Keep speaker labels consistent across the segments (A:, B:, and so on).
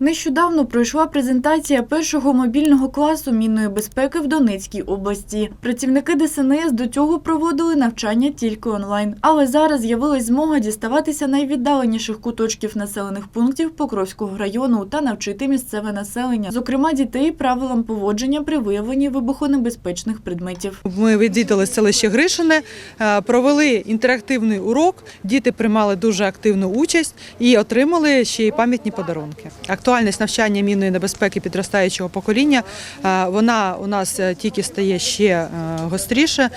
A: Нещодавно пройшла презентація першого мобільного класу мінної безпеки в Донецькій області. Працівники ДСНС до цього проводили навчання тільки онлайн. Але зараз з'явилась змога діставатися найвіддаленіших куточків населених пунктів Покровського району та навчити місцеве населення, зокрема дітей правилам поводження при виявленні вибухонебезпечних предметів.
B: Ми відвідали селище Гришине, е, провели інтерактивний урок. Діти приймали дуже активну участь і отримали ще й пам'ятні подарунки. Актуальність навчання мінної небезпеки підростаючого покоління е, вона у нас е, тільки стає ще е, гостріше,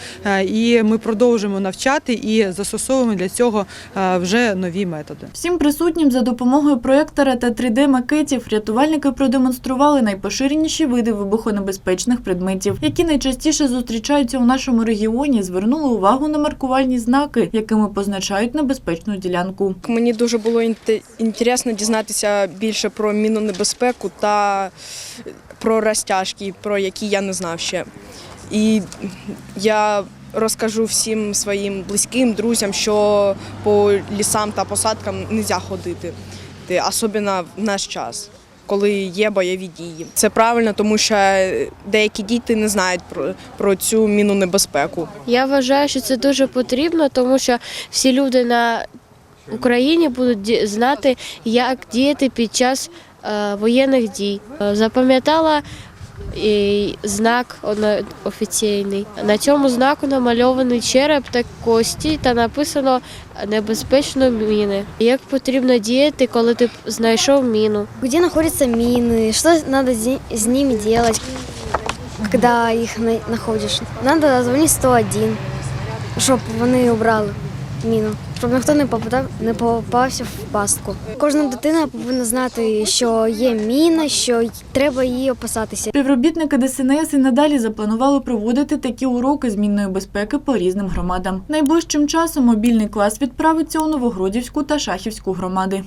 B: і ми продовжуємо навчати і застосовуємо для цього вже нові методи.
A: Всім присутнім за допомогою проєктора та 3D-макетів рятувальники продемонстрували найпоширеніші види вибухонебезпечних предметів, які найчастіше зустрічаються у нашому регіоні. Звернули увагу на маркувальні знаки, якими позначають небезпечну ділянку.
C: Мені дуже було інте- інтересно дізнатися більше про мінонебезпеку та про розтяжки, про які я не знав ще. І я розкажу всім своїм близьким, друзям, що по лісам та посадкам не можна ходити, Ти- особливо в наш час. Коли є бойові дії, це правильно, тому що деякі діти не знають про, про цю міну небезпеку.
D: Я вважаю, що це дуже потрібно, тому що всі люди на Україні будуть знати, як діяти під час воєнних дій. Е, Запам'ятала і знак офіційний. На цьому знаку намальований череп та кості та написано небезпечно міни. Як потрібно діяти, коли ти знайшов міну?
E: Находятся мины, что надо зи- с ними делать, когда их на- находишь. Надо звонить 101, щоб вони убрали міну, щоб ніхто не попадав, не попався в пастку. Кожна дитина повинна знати, що є міна, що треба її опасатися.
A: Співробітники ДСНС і надалі запланували проводити такі уроки змінної безпеки по різним громадам. Найближчим часом мобільний клас відправиться у Новогродівську та Шахівську громади.